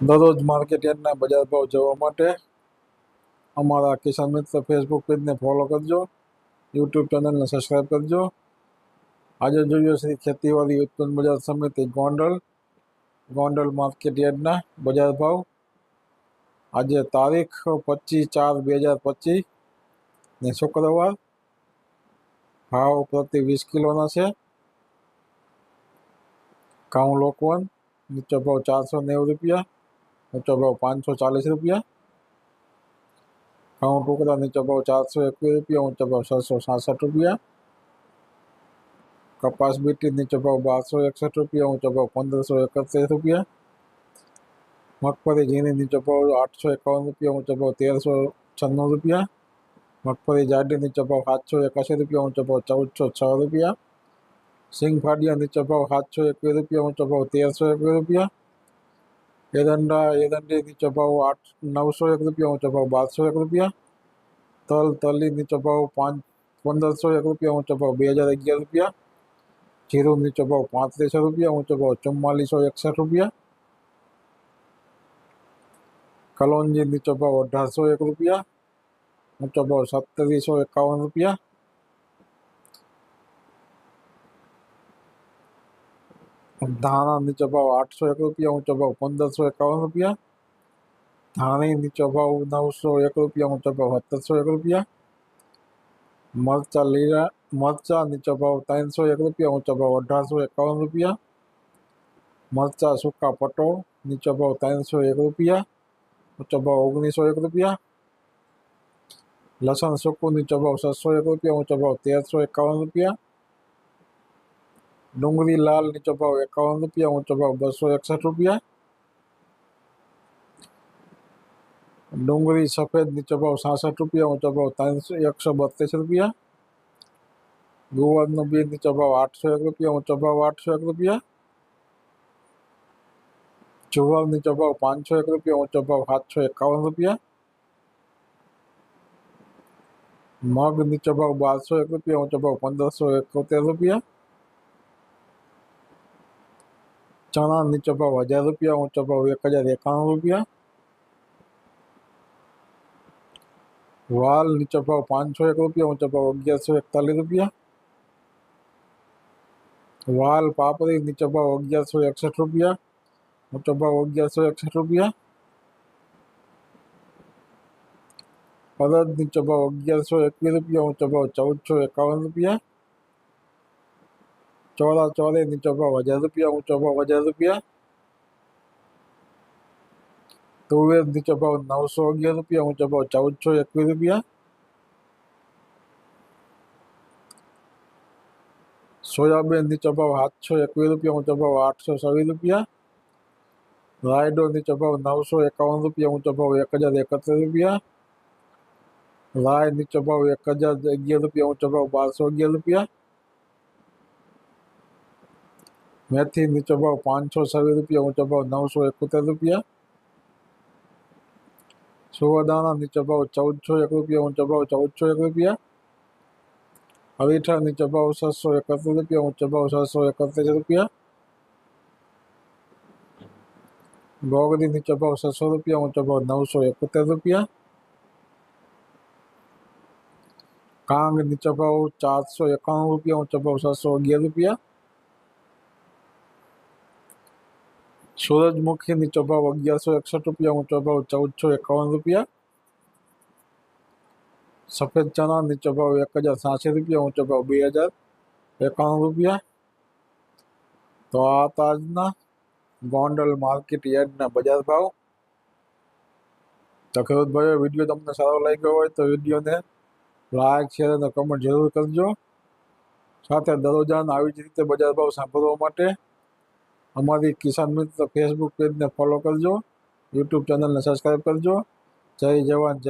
દરરોજ માર્કેટ યાર્ડના બજાર ભાવ જોવા માટે અમારા કિસાન મિત્ર ફેસબુક પેજને ફોલો કરજો યુટ્યુબ ચેનલને સબસ્ક્રાઈબ કરજો આજે જોઈએ શ્રી ખેતીવાડી ઉત્પન્ન બજાર સમિતિ ગોંડલ ગોંડલ માર્કેટ યાર્ડના બજાર ભાવ આજે તારીખ પચીસ ચાર બે હજાર પચીસ ને શુક્રવાર ભાવ પ્રતિ વીસ કિલોના છે ઘઉં લોકવન નીચો ભાવ ચારસો નેવું રૂપિયા चौबो पाँच सौ चालीस रुपया। खाऊं टुकड़ा नीचो चार सौ एक रुपया, ऊंचो छह सौ सासठ रुपया। कपास बीटी नीचो बारह सौ इकसठ रुपया, ऊंचो पंद्रह सौ इकतीस रुपया। मगफली झीनी नीचो आठ सौ इक्यावन रुपया, ऊंचो तेरह सौ छन्नू रुपया। मगफली जाडी नीचो सात सौ इक्यासी रुपया, ऊंचो चौदह सौ छः रुपया। सिंह फाड़िया नीचो सात सौ इक्कीस रुपया, ऊंचो तेरह सौ इक्कीस रुपया। રૂપિયા એરંડા એરંડી નીચો ભાવ આઠ નવસો એક રૂપિયા ઊંચો ભાવ બારસો એક રૂપિયા તલ તલી નીચો ભાવ પાંચ પંદરસો એક રૂપિયા ઊંચો ભાવ બે હજાર અગિયાર રૂપિયા જીરું નીચો ભાવ પાંત્રીસો રૂપિયા ઊંચો ભાવ ચુમ્માલીસો એકસઠ રૂપિયા કલોંજી નીચો ભાવ અઢારસો એક રૂપિયા ઊંચો ભાવ સત્તરીસો એકાવન રૂપિયા ધાણા નીચો ભાવ આઠસો એક રૂપિયા ઊંચો ભાવ પંદરસો એકાવન રૂપિયા ધાણી નીચો ભાવ નવસો એક રૂપિયા ઊંચો ભાવ સત્તરસો એક રૂપિયા મરચા લીલા મરચા નીચો ભાવ ત્રણસો એક રૂપિયા ઊંચો ભાવ અઢારસો એકાવન રૂપિયા મરચા સૂકા પટો નીચો ભાવ ત્રણસો એક રૂપિયા ઊંચો ભાવ ઓગણીસો એક રૂપિયા લસણ સૂકું નીચો ભાવ છસો એક રૂપિયા ઊંચો ભાવ તેરસો એકાવન રૂપિયા ડુંગળી લાલ નીચો ભાવ એકાવન રૂપિયા ઊંચો ભાવ બસો એકસઠ રૂપિયા ડુંગળી સફેદ નીચો ભાવ સાસઠ રૂપિયા ઊંચો ભાવ ત્રણસો એકસો બત્રીસ રૂપિયા ગુવારનો બી નીચો ભાવ આઠસો એક રૂપિયા ઊંચો ભાવ આઠસો એક રૂપિયા જુવાર નીચો ભાવ પાંચસો એક રૂપિયા ઊંચો ભાવ સાતસો એકાવન રૂપિયા મગ નીચો ભાવ બારસો એક રૂપિયા ઊંચો ભાવ પંદરસો એકોતેર રૂપિયા ચણા નીચો ભાવ હજાર રૂપિયા ઊંચો ભાવ એક હજાર એકાણું રૂપિયા વાલ નીચો ભાવ પાંચસો એક રૂપિયા ઊંચો ભાવ અગિયારસો એકતાલીસ રૂપિયા વાલ પાપડી નીચો ભાવ અગિયારસો એકસઠ રૂપિયા ઊંચો ભાવ અગિયારસો એકસઠ રૂપિયા અડદ નીચો ભાવ અગિયારસો એકવીસ રૂપિયા ઊંચો ભાવ ચૌદસો એકાવન રૂપિયા ચોળા ચોરે નીચો ભાવ હજાર રૂપિયા ઊંચો ભાવ હજાર રૂપિયા તુવેર નીચો ભાવ નવસો અગિયાર રૂપિયા ઊંચો ભાવ ચૌદસો એકવીસ રૂપિયા સોયાબીન નીચો ભાવ સાતસો એકવીસ રૂપિયા ઊંચો ભાવ આઠસો છવ્વીસ રૂપિયા રાયડો નીચો ભાવ નવસો એકાવન રૂપિયા ઊંચો ભાવ એક હજાર એકત્રીસ રૂપિયા રાય નીચો ભાવ એક હજાર અગિયાર રૂપિયા ઊંચો ભાવ બારસો અગિયાર રૂપિયા મેથી નીચો ભાવ પાંચસો છવ્વીસ રૂપિયા ઊંચો ભાવ નવસો એકોતેર રૂપિયા સુવાદાણા નીચો ભાવ ચૌદસો એક રૂપિયા ઊંચો ભાવ ચૌદસો એક રૂપિયા અરીઠા નીચો ભાવ છસો એકત્રીસ રૂપિયા ઊંચો ભાવ છસો એકત્રીસ રૂપિયા ગોગડી નીચો ભાવ છસો રૂપિયા ઊંચો ભાવ નવસો એકોતેર રૂપિયા કાંગ નીચો ભાવ ચારસો એકાણું રૂપિયા ઊંચો ભાવ છસો અગિયાર રૂપિયા સૂરજમુખી ચોભાવ અગિયારસો એકસઠ રૂપિયા ઊંચો ભાવ ચૌદસો એકાવન રૂપિયા. સફેદ ચણા નીચો ભાવ એક હજાર સાંસી રૂપિયા ઊંચો ભાવ બે હજાર એકાણું રૂપિયા. તો આ તાજના ગોંડલ માર્કેટ યાર્ડના બજાર ભાવ. તો ખેડૂતભાઈઓ વીડિયો તમને સારો લાગ્યો હોય તો વિડીયોને લાઈક, શેર અને કમેન્ટ જરૂર કરજો. સાથે દરરોજાન આવી જ રીતે બજાર ભાવ સાંભળવા માટે અમારી કિસાન મિત્ર ફેસબુક પેજને ફોલો કરજો યુટ્યુબ ચેનલને સબસ્ક્રાઈબ કરજો. જય જવાન જય